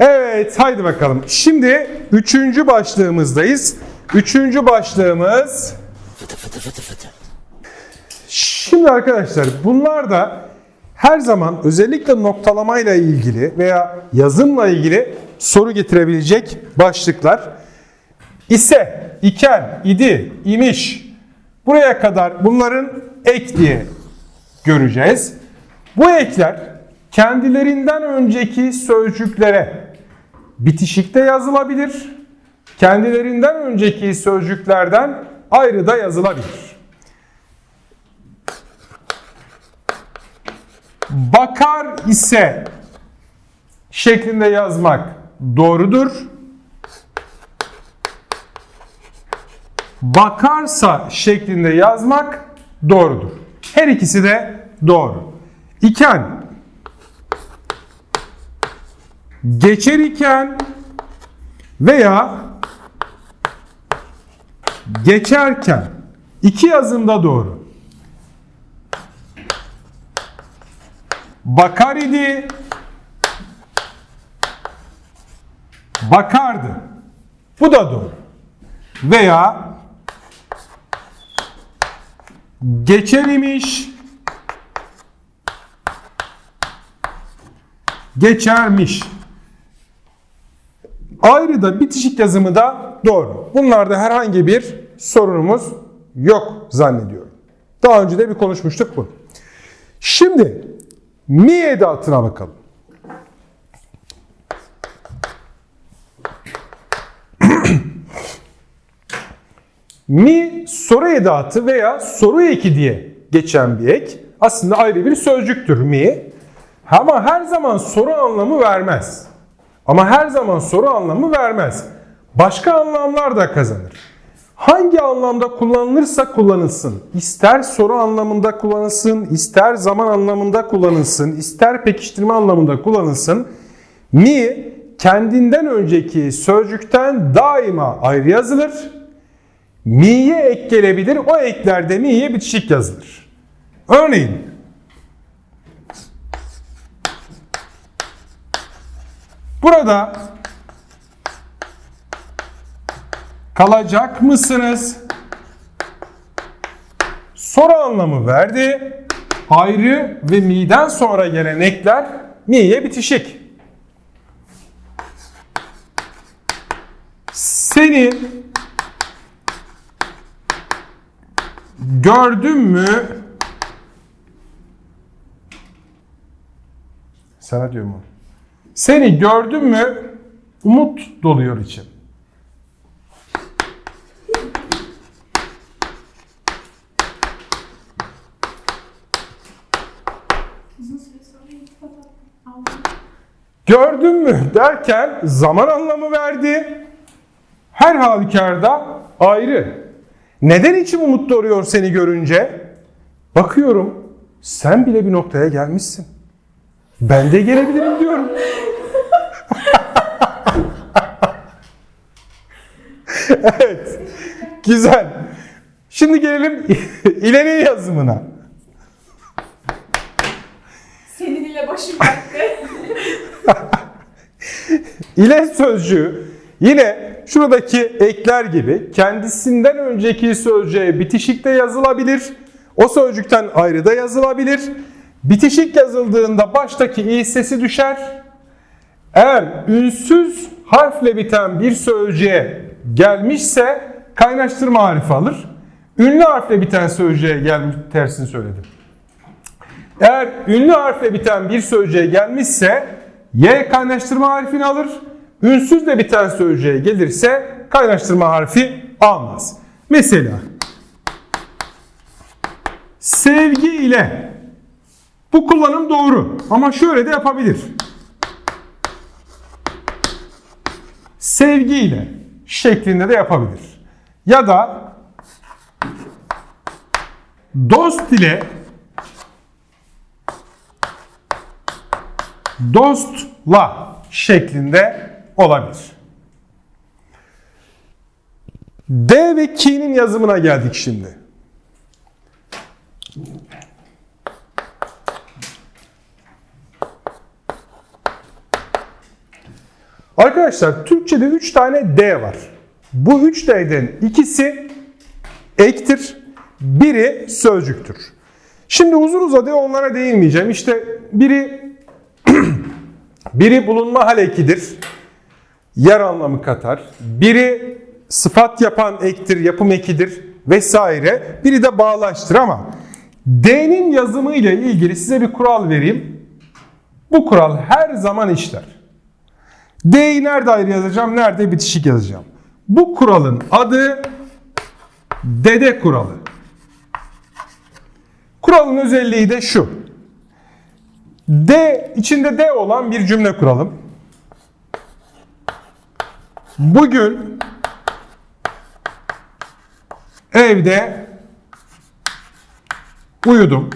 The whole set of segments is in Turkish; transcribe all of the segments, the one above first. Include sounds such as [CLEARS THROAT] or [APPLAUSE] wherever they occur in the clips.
Evet haydi bakalım. Şimdi üçüncü başlığımızdayız. Üçüncü başlığımız... Şimdi arkadaşlar bunlar da her zaman özellikle noktalamayla ilgili veya yazımla ilgili soru getirebilecek başlıklar. İse, iken, idi, imiş buraya kadar bunların ek diye göreceğiz. Bu ekler kendilerinden önceki sözcüklere bitişikte yazılabilir. Kendilerinden önceki sözcüklerden ayrı da yazılabilir. Bakar ise şeklinde yazmak doğrudur. Bakarsa şeklinde yazmak doğrudur. Her ikisi de doğru. İken geçer iken veya geçerken iki yazımda doğru. Bakar idi bakardı. Bu da doğru. Veya geçer imiş geçermiş. Da bitişik yazımı da doğru. Bunlarda herhangi bir sorunumuz yok zannediyorum. Daha önce de bir konuşmuştuk bunu. Şimdi mi edatına bakalım. [CLEARS THROAT] mi soru edatı veya soru eki diye geçen bir ek. Aslında ayrı bir sözcüktür mi. Ama her zaman soru anlamı vermez. Ama her zaman soru anlamı vermez. Başka anlamlar da kazanır. Hangi anlamda kullanılırsa kullanılsın, ister soru anlamında kullanılsın, ister zaman anlamında kullanılsın, ister pekiştirme anlamında kullanılsın, mi kendinden önceki sözcükten daima ayrı yazılır. Mi'ye ek gelebilir, o eklerde mi'ye bitişik yazılır. Örneğin, burada kalacak mısınız? Soru anlamı verdi. Ayrı ve mi'den sonra gelen ekler mi'ye bitişik. Seni gördün mü? Sana diyorum onu. Seni gördün mü? Umut doluyor için. Gördün mü derken zaman anlamı verdi. Her halükarda ayrı. Neden içim umut doğuruyor seni görünce? Bakıyorum sen bile bir noktaya gelmişsin. Ben de gelebilirim diyorum. [LAUGHS] evet. Güzel. Şimdi gelelim [LAUGHS] ileri yazımına. Senin ile başım dertte. [LAUGHS] İle sözcüğü yine şuradaki ekler gibi kendisinden önceki sözcüğe bitişikte yazılabilir. O sözcükten ayrı da yazılabilir. Bitişik yazıldığında baştaki i sesi düşer. Eğer ünsüz harfle biten bir sözcüğe gelmişse kaynaştırma harfi alır. Ünlü harfle biten sözcüğe gelmiş tersini söyledim. Eğer ünlü harfle biten bir sözcüğe gelmişse Y kaynaştırma harfini alır. Ünsüzle biten sözcüğe gelirse kaynaştırma harfi almaz. Mesela sevgi ile bu kullanım doğru ama şöyle de yapabilir. Sevgi ile şeklinde de yapabilir. Ya da dost ile dostla şeklinde olabilir. D ve ki'nin yazımına geldik şimdi. Arkadaşlar Türkçe'de 3 tane D var. Bu 3 D'den ikisi ektir, biri sözcüktür. Şimdi uzun uzadıya onlara değinmeyeceğim. İşte biri [CLEARS THROAT] biri bulunma hal ekidir. Yer anlamı katar. Biri sıfat yapan ektir, yapım ekidir vesaire. Biri de bağlaçtır ama D'nin yazımı ile ilgili size bir kural vereyim. Bu kural her zaman işler. D'yi nerede ayrı yazacağım, nerede bitişik yazacağım. Bu kuralın adı dede kuralı. Kuralın özelliği de şu. D içinde D olan bir cümle kuralım. Bugün evde uyudum.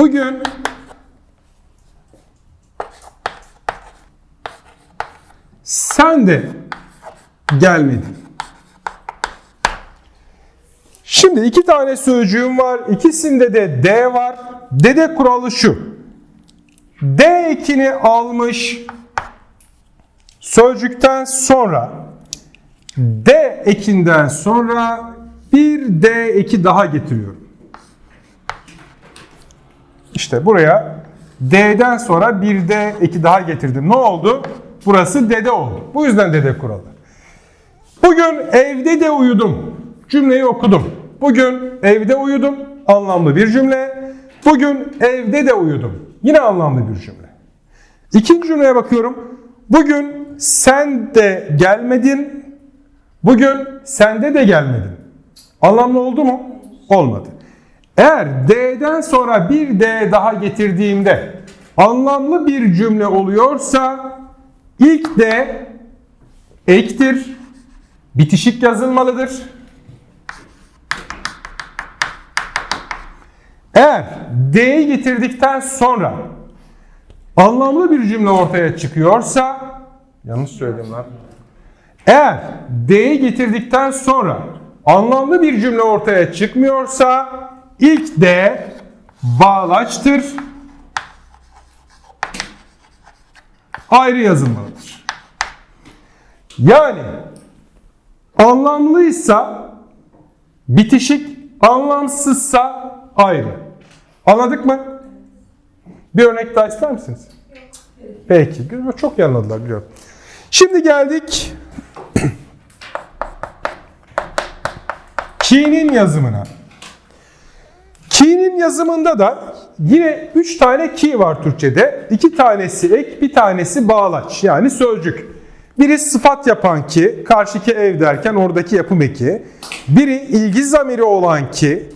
Bugün sen de gelmedin. Şimdi iki tane sözcüğüm var. İkisinde de D var. Dede kuralı şu. D ekini almış sözcükten sonra D ekinden sonra bir D eki daha getiriyorum. İşte buraya D'den sonra bir D eki daha getirdim. Ne oldu? Burası dede oldu. Bu yüzden dede kuralı. Bugün evde de uyudum. Cümleyi okudum. Bugün evde uyudum. Anlamlı bir cümle. Bugün evde de uyudum. Yine anlamlı bir cümle. İkinci cümleye bakıyorum. Bugün sen de gelmedin. Bugün sende de gelmedin. Anlamlı oldu mu? Olmadı. Eğer D'den sonra bir D daha getirdiğimde anlamlı bir cümle oluyorsa ilk D ektir, bitişik yazılmalıdır. Eğer D'yi getirdikten sonra anlamlı bir cümle ortaya çıkıyorsa yanlış söyledim lan. Eğer D'yi getirdikten sonra anlamlı bir cümle ortaya çıkmıyorsa ilk D bağlaçtır. Ayrı yazılmalıdır. Yani anlamlıysa bitişik, anlamsızsa ayrı. Anladık mı? Bir örnek daha ister misiniz? Peki. Çok iyi anladılar biliyorum. Şimdi geldik [CLEARS THROAT] Ki'nin yazımına. Yazımında da yine 3 tane ki var Türkçe'de. 2 tanesi ek, bir tanesi bağlaç yani sözcük. Biri sıfat yapan ki, karşıki ev derken oradaki yapım eki. Biri ilgi zamiri olan ki,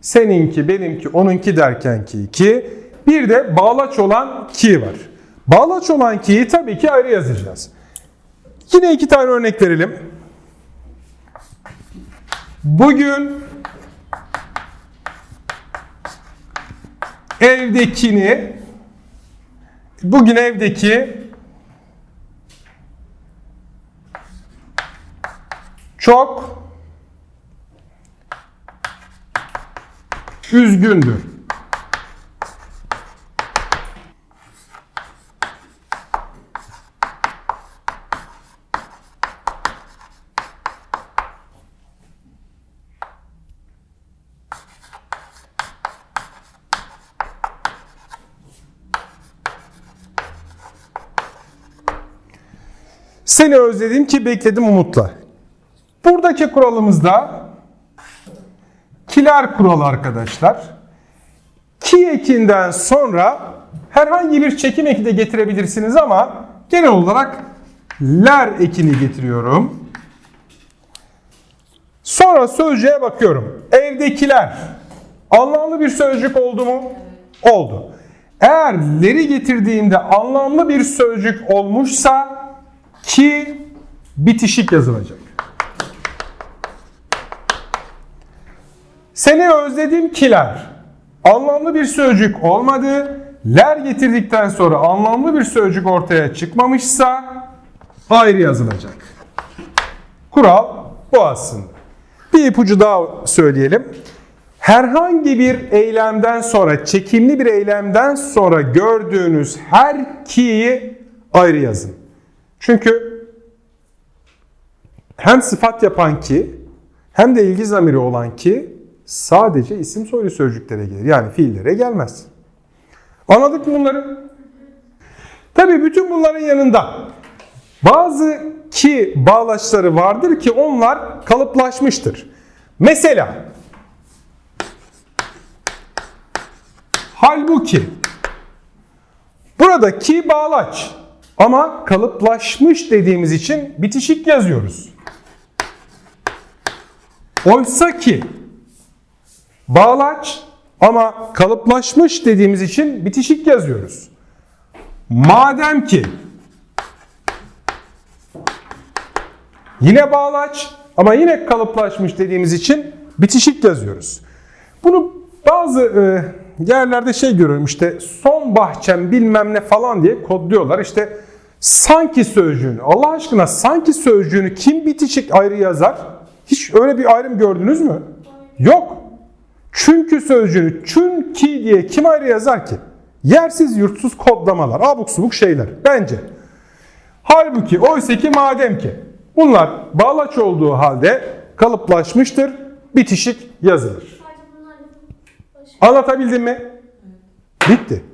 seninki, benimki, onunki derken ki ki. Bir de bağlaç olan ki var. Bağlaç olan ki'yi tabii ki ayrı yazacağız. Yine iki tane örnek verelim. Bugün evdekini bugün evdeki çok üzgündür. Seni özledim ki bekledim umutla. Buradaki kuralımızda kiler kuralı arkadaşlar. Ki ekinden sonra herhangi bir çekim eki de getirebilirsiniz ama genel olarak ler ekini getiriyorum. Sonra sözcüğe bakıyorum. Evdekiler anlamlı bir sözcük oldu mu? Oldu. Eğer leri getirdiğimde anlamlı bir sözcük olmuşsa ki bitişik yazılacak. Seni özledim kiler. Anlamlı bir sözcük olmadı. Ler getirdikten sonra anlamlı bir sözcük ortaya çıkmamışsa ayrı yazılacak. Kural bu aslında. Bir ipucu daha söyleyelim. herhangi bir eylemden sonra, çekimli bir eylemden sonra gördüğünüz her ki'yi ayrı yazın. Çünkü hem sıfat yapan ki hem de ilgi zamiri olan ki sadece isim soylu sözcüklere gelir. Yani fiillere gelmez. Anladık mı bunları? Tabii bütün bunların yanında bazı ki bağlaçları vardır ki onlar kalıplaşmıştır. Mesela halbuki burada ki bağlaç ama kalıplaşmış dediğimiz için bitişik yazıyoruz. Oysa ki bağlaç ama kalıplaşmış dediğimiz için bitişik yazıyoruz. Madem ki yine bağlaç ama yine kalıplaşmış dediğimiz için bitişik yazıyoruz. Bunu bazı e, yerlerde şey görüyorum işte son bahçem bilmem ne falan diye kodluyorlar. İşte sanki sözcüğünü Allah aşkına sanki sözcüğünü kim bitişik ayrı yazar? Hiç öyle bir ayrım gördünüz mü? Yok. Çünkü sözcüğünü çünkü diye kim ayrı yazar ki? Yersiz yurtsuz kodlamalar, abuk subuk şeyler bence. Halbuki oysa ki madem ki bunlar bağlaç olduğu halde kalıplaşmıştır, bitişik yazılır. Anlatabildim mi? Bitti.